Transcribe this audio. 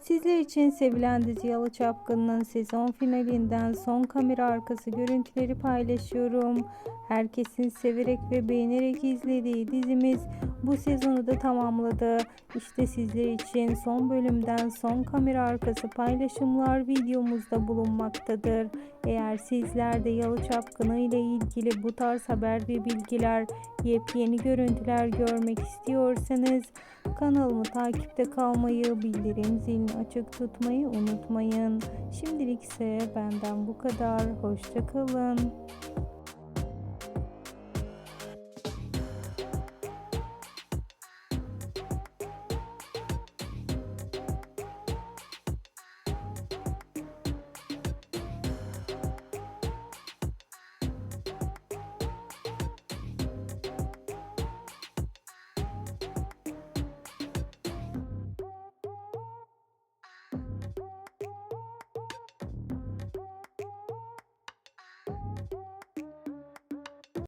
Sizler için sevilen dizi Yalı Çapkın'ın sezon finalinden son kamera arkası görüntüleri paylaşıyorum. Herkesin severek ve beğenerek izlediği dizimiz bu sezonu da tamamladı. İşte sizler için son bölümden son kamera arkası paylaşımlar videomuzda bulunmaktadır. Eğer sizler de Yalı Çapkını ile ilgili bu tarz haber ve bilgiler, yepyeni görüntüler görmek istiyorsanız kanalımı takipte kalmayı, bildirim zilini açık tutmayı unutmayın. Şimdilik ise benden bu kadar. Hoşçakalın.